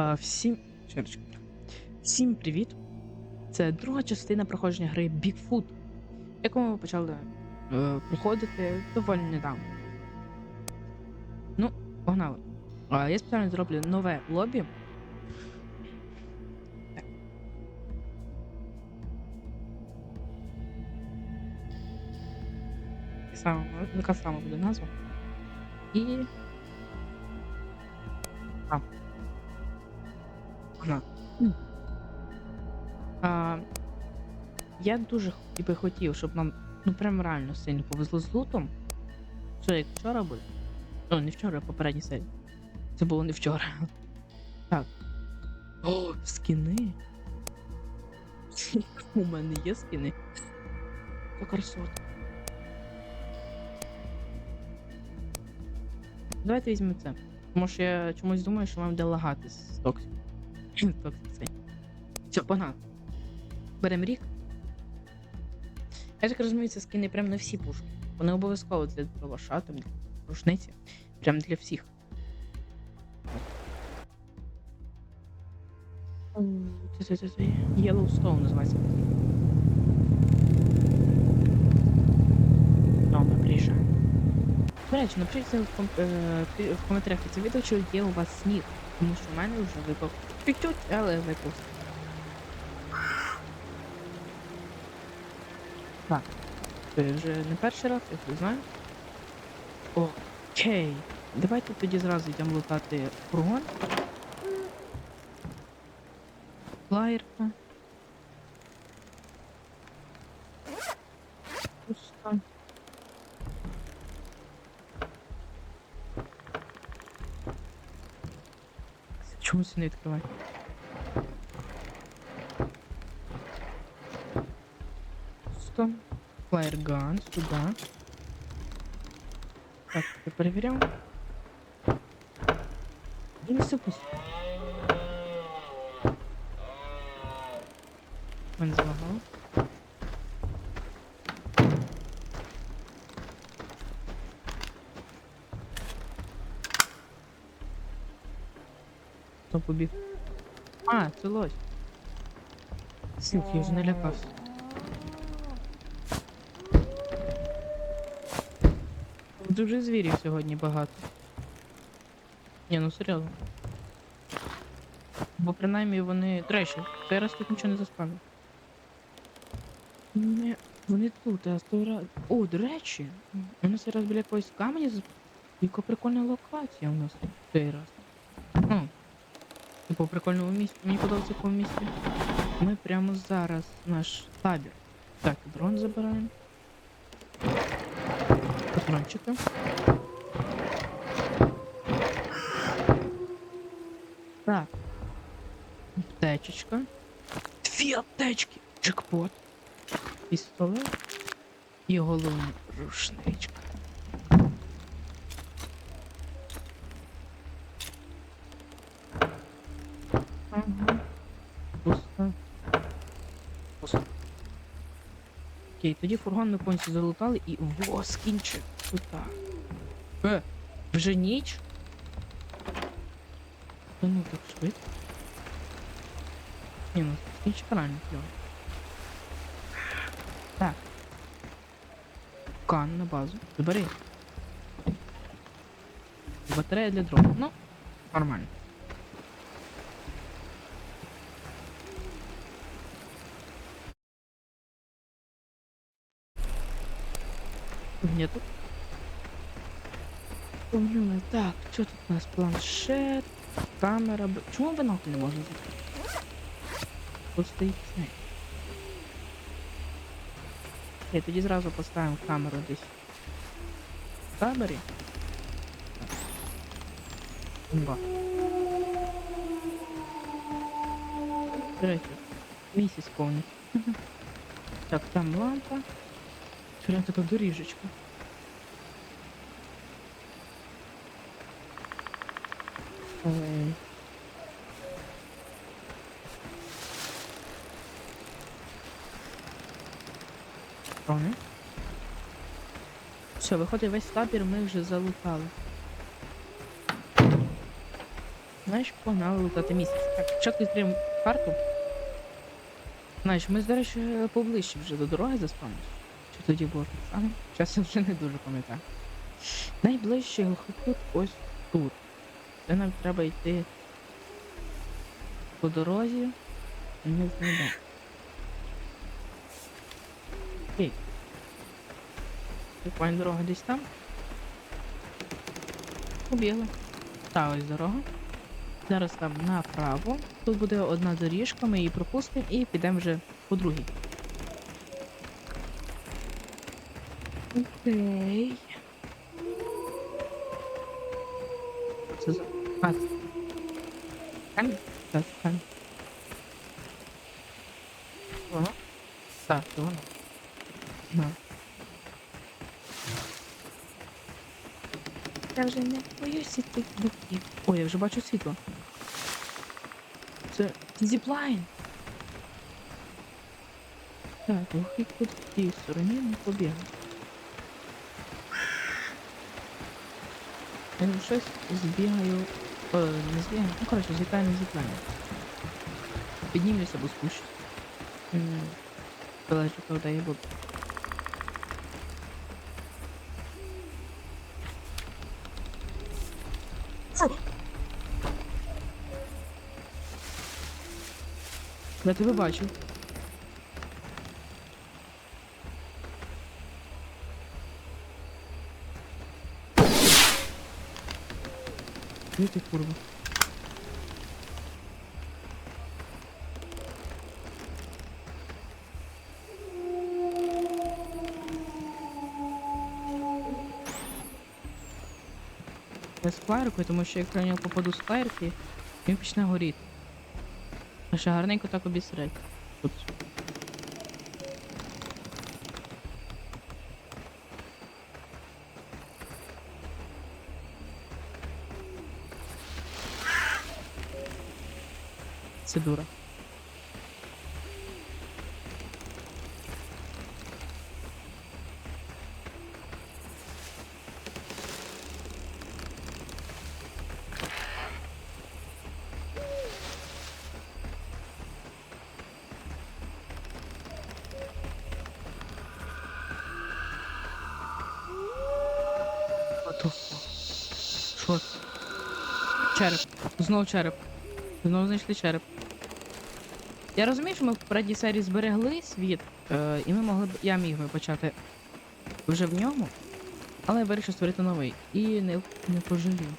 А, всім. Всім привіт! Це друга частина проходження гри Bigfoot, яку ми почали е, проходити доволі недавно. Ну, погнали. А, я спеціально зроблю нове лобі. Так. Така сама, така сама буде назва. І. Погнали. А, я дуже х- би хотів, щоб нам ну прям реально сильно повезло з лутом. Що як вчора було? Ну, не вчора, а попередній серії. Це було не вчора. Так. О, скіни. У мене є скіни. Це красота. Давайте візьмемо це. Тому що я чомусь думаю, що вам буде лагати з токсик. Цей. Все, погнали. Беремо рік. Я так розумію, це скини прям на всі пушки. Вони обов'язково для калаша, там, для рушниці. Прям для всіх. Yellowstone називається. Добре, приїжджаємо. До речі, напишіть в, е, коментарях під це відео, чи є у вас сніг. Тому що в мене вже випав. Чуть-чуть, але випав. Так. Це вже не перший раз, я це знаю. Окей. Давайте тоді зразу йдемо лутати фургон. Флаєрка. Пусто. Чому це не відкриває? Пусто. Флайерган сюда. Так, это проверяем. И все пусто. Он залагал. Побіг? А, це лось. Слухай, я вже налякався. Дуже звірів сьогодні багато. Ні, ну серйозно. Бо принаймні вони. До речі, цей раз тут нічого не заспавнив. Не, вони тут, а сто раз. О, до речі, вони цей раз біля якогось каменя зап... Яка прикольна локація у нас цей раз. Ну, в прикольному місці. Мені подобається якому місці. Ми прямо зараз наш табір. Так, дрон забираємо. Патрончика. Так. Аптечечка. Дві аптечки! Джекпот. Пістолет. І головна рушничка. Окей, тоді фургон ми повністю залутали і во, скінчик. Куда? Е, вже ніч? Та ну так швидко. Ні, ну скінчик реально кльово. Так. Кан на базу. Забери. Батарея для дрону. Ну, нормально. Нету. Поняли. Так, що тут у нас? Планшет, камера. б- Чому бинокль не можна закрити? Тут стоїть цей. Окей, тоді зразу поставимо камеру десь. В таборі. Бомба. Третє. Місяць повний. Так, там лампа. Прям така доріжечка. Ой. Патрони. Все, виходить, весь табір ми вже залутали. Знаєш, погнали лутати місяць. Так, спочатку відкриємо карту. Знаєш, ми, речі, поближче вже до дороги заспавнились. Тоді так само? Зараз я вже не дуже пам'ятаю. Найближчий глухокут ось тут. Це нам треба йти по дорозі. Не знайдемо. Окей. Прикольна дорога десь там. Побігли. Та ось дорога. Зараз там направо. Тут буде одна доріжка, ми її пропустимо і підемо вже по другій. Окей. Це за. А. Камінь? Так, камінь. Воно? Так, воно. Я вже не боюся цих боків. Ой, я вже бачу світло. Це зіплайн. Так, кут в тій стороні не побігли. Я вже щось збігаю. О, не збігаю. Ну, коротше, злітаю не злітаю. Піднімлюся або спущусь. М, Залежить, коли я буду. Я тебе бачу. Ти курва? Я з флайеркою, тому що якщо я в нього попаду з флайерки, він почне горіти. А ще гарненько так обісрать. Це дура. Ото. Що? Череп. Знов череп. Знову знайшли череп. Я розумію, що ми в попередній серії зберегли світ, е, і ми могли б. Я міг би почати вже в ньому, але я вирішив створити новий. І не, не пожалів.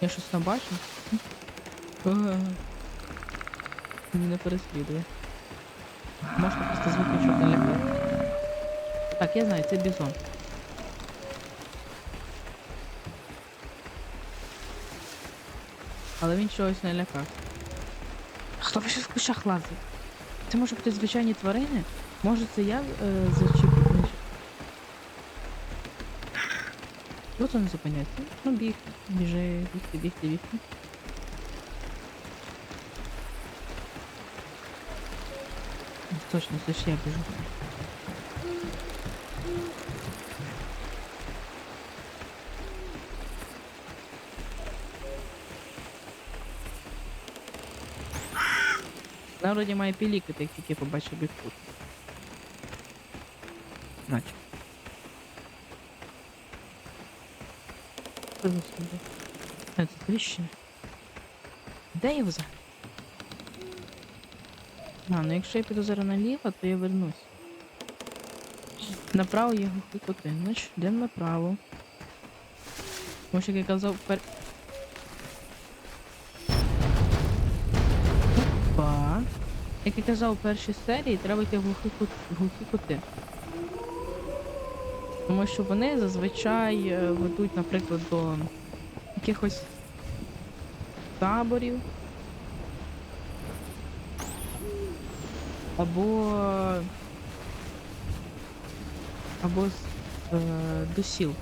Я щось там бачу. Е, Мене переслідує. Можна просто звуки щоб не. Так, я знаю, це бізон. Але він чогось не лякав. Хто ще в кущах лазить? Це може бути звичайні тварини? Може це я е, зачіплю? Чого не зупиняється? Ну біг, біжи, бігти, бігти, бігти. Точно, це ж я біжу. Вона вроді має пілікати, як тільки побачив бігфут. Собі? А, це тріщина. Де я взагалі? А, ну якщо я піду зараз наліво, то я вернусь. Направо є глухий коти. Значить, йдемо направо. Що, як я казав, пер... Опа. Як я казав у першій серії, треба йти в глухі, кут... глухі кути. Тому що вони зазвичай е, ведуть, наприклад, до якихось таборів. Або. Або е, до сіл.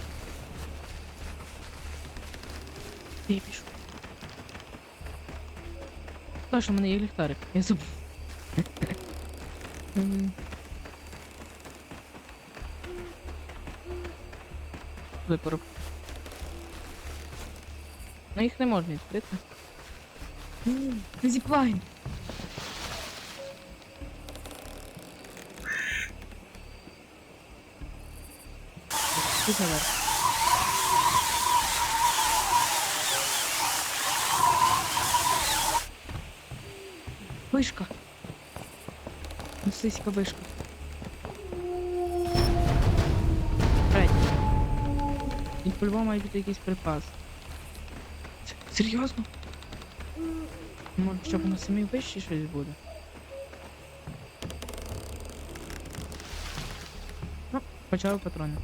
Пішу. Та, що в мене є ліхтарик, я забув. М. Випоров. Ну їх не можна відкрити. Зіплайн. Тут наверх. Вишка. Російська вишка. Третя. І по-любому має бути якийсь припас. Серйозно? Може, щоб на самій вищій щось буде? Ну, почали патрони.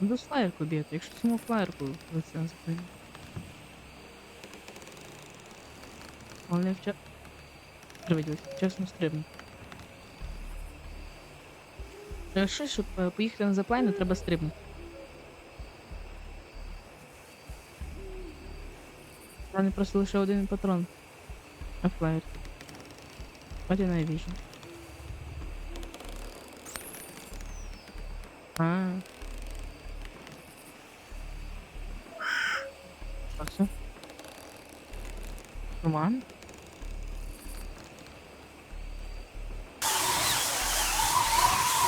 Ну, флаєрку б'єте, якщо саму флаєрку не закрили. Але вча... Привиділось, чесно стрибну. Якщо, щоб е, поїхати на заплайну, треба стрибнути. У мене просто лише один патрон. На флаєр. От я найвіжу. А. Що це? Туман?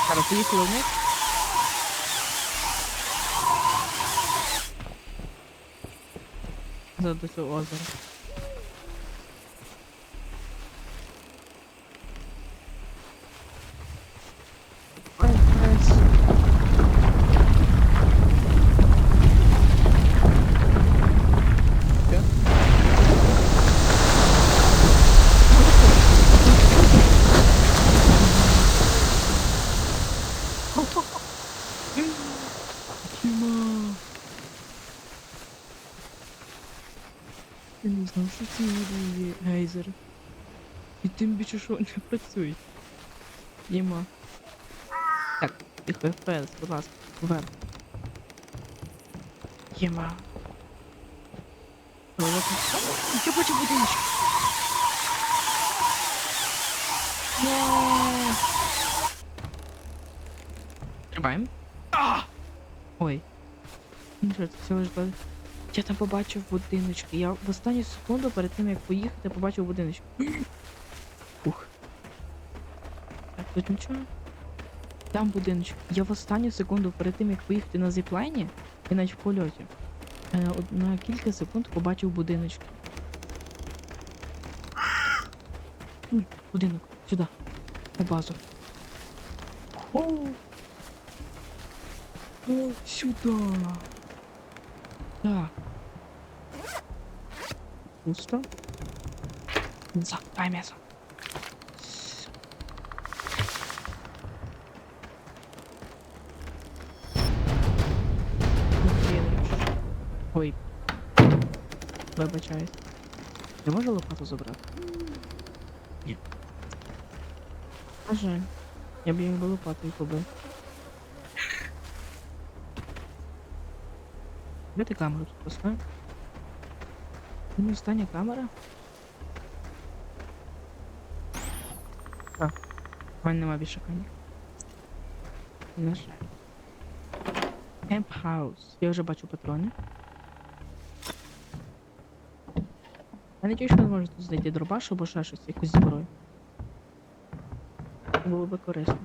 Зараз поїхали вниз. За до цього. Ой, блядь. Всё? Тима. Я не знав, що ці води є гейзери. Що не працюють. Діма. Так, тихо, FPS, будь ласка, вверх. Єма. Я бачу будиночок. Тримаємо. Ой. Ну що, це всього ж Я там побачив будиночки. Я в останню секунду перед тим як поїхати побачив будиночки. Тут нічого. Там будиночок. Я в останню секунду перед тим як поїхати на зіплайні, і навіть в польоті. е, На кілька секунд побачив будиночки. Будинок, сюди. На базу. О! О, сюди. Так. Пусто. Закай м'ясо. Ой. Вибачаюсь. Я можу лопату забрати? Ні. На жаль. Я б її би лопатою побив. Де ти камеру тут поставив? Ну, остання камера. А, в мене нема більше камер. На жаль. Кемп Хаус. Я вже бачу патрони. Я надію, що ви зможете знайти дробаш або ще щось, якусь зброю. Було би корисно.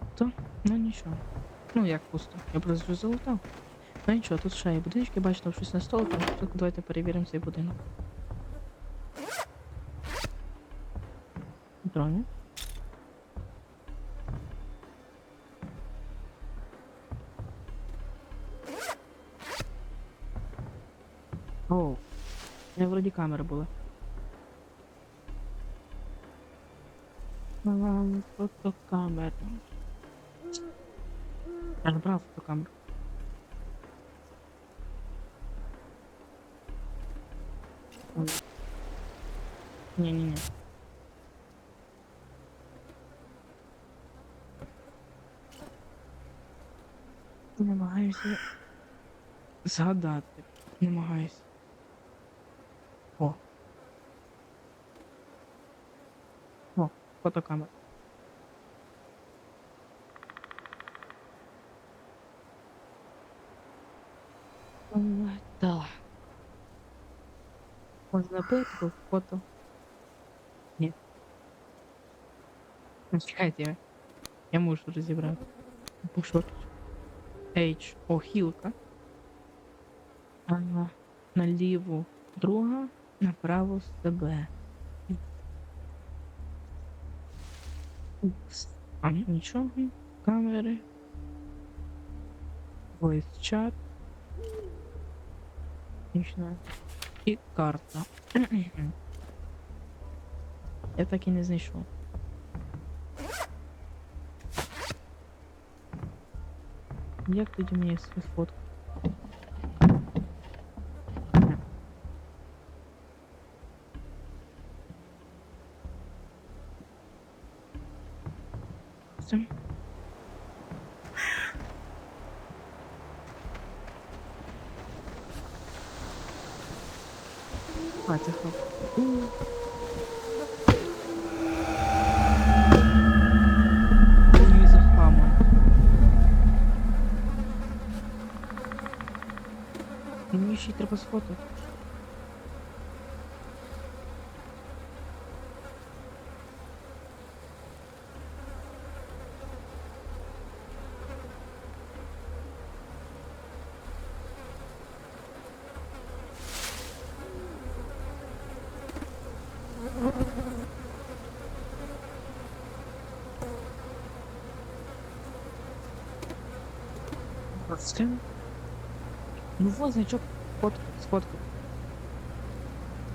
Пусто? Ну нічого. Ну як пусто? Я просто залутав. Ну нічого, тут ще є будиночки, бачу, там щось на столі, там тут давайте перевіримо цей будинок. аеродромі. Оу, не вроді камера була. Просто камера. Я ж брав камеру. Не-не-не. Намагаюся згадати. Намагаюся. О. О, фотокамера. Да. Можна пити фото. Ні. Ну, чекайте, я, можу розібрати. Пошот. H. О, хілка. Ага. Наліву друга, направо себе. А, нічого. Камери. Voice chat. Отлично. І карта. Я так і не знайшов. Як тоді мені сфотку? Все. А, це хлоп. Мені ще й треба сфотати. Ну вот значок фот сфоткав.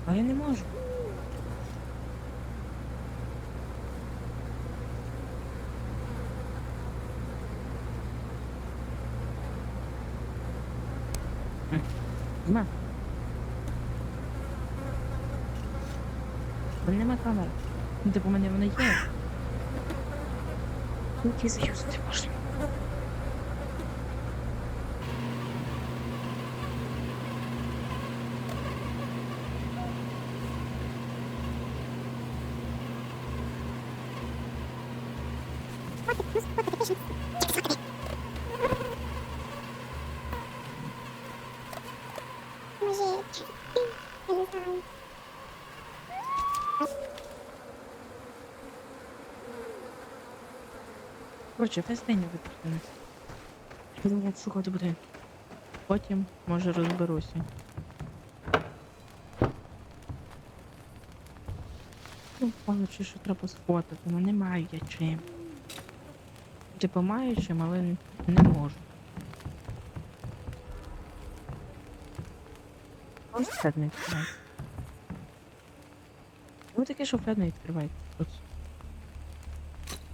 А я не можу. М, Нема. Камери. Ну, типу, у мене вона є. Які заюзати можна. Може, я не знаю. Коротше, весь день. Будемо шукати буде. Потім, може, розберуся. Ну, кажучи, що треба сфотати, ну не маю я чим. Типу маю чим, але не можу. Ось фед не відкривай. Ну таке, що фед не відкривай. Тут.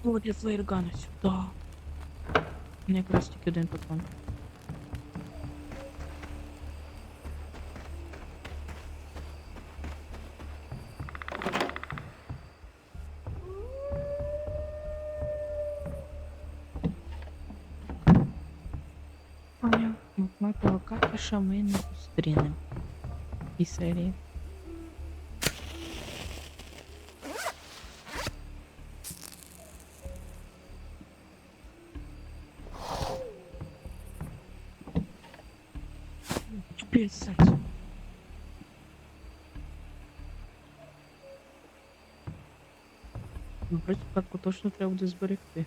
О, для флеєргана сюди. У мене якраз тільки один патрон. Мапного какіша ми не зустрінемо. І серії. Писать. Ну, вроді катку точно треба буде зберегти.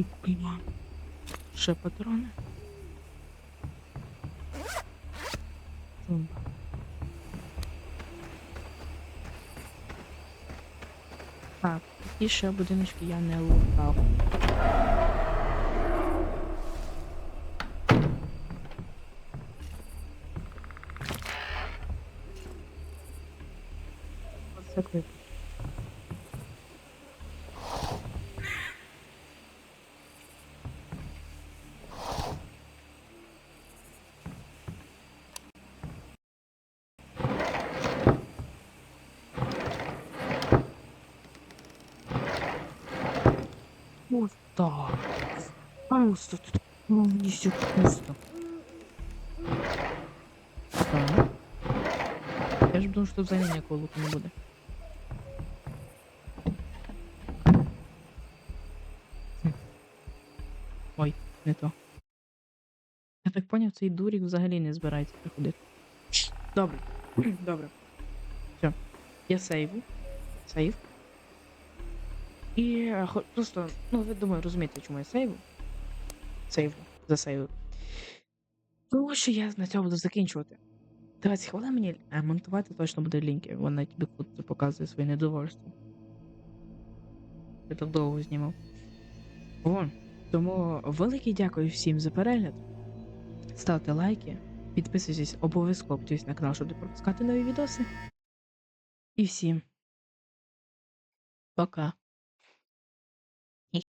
І пиво. Ще патрони. Тумба. Так, і ще будиночки я не лутав. Пусто. Тут повністю пусто. Так. Я ж думаю, що взагалі ніякого луку не буде. Ой, не то. Я так поняв, цей дурік взагалі не збирається приходити. Добре. Добре. Все. Я сейву. Сейв. І е, просто, ну, ви думаю, розумієте, чому я сейву. Сейву. Засейву. Тому що я на цьому буду закінчувати. 20 хвилин мені е, монтувати точно буде лінки. Вона тобі тут показує своє недовольство. Я так довго знімав. О, тому велике дякую всім за перегляд. Ставте лайки, підписуйтесь обов'язково підписуйтесь на канал, щоб не пропускати нові відоси. І всім. Пока.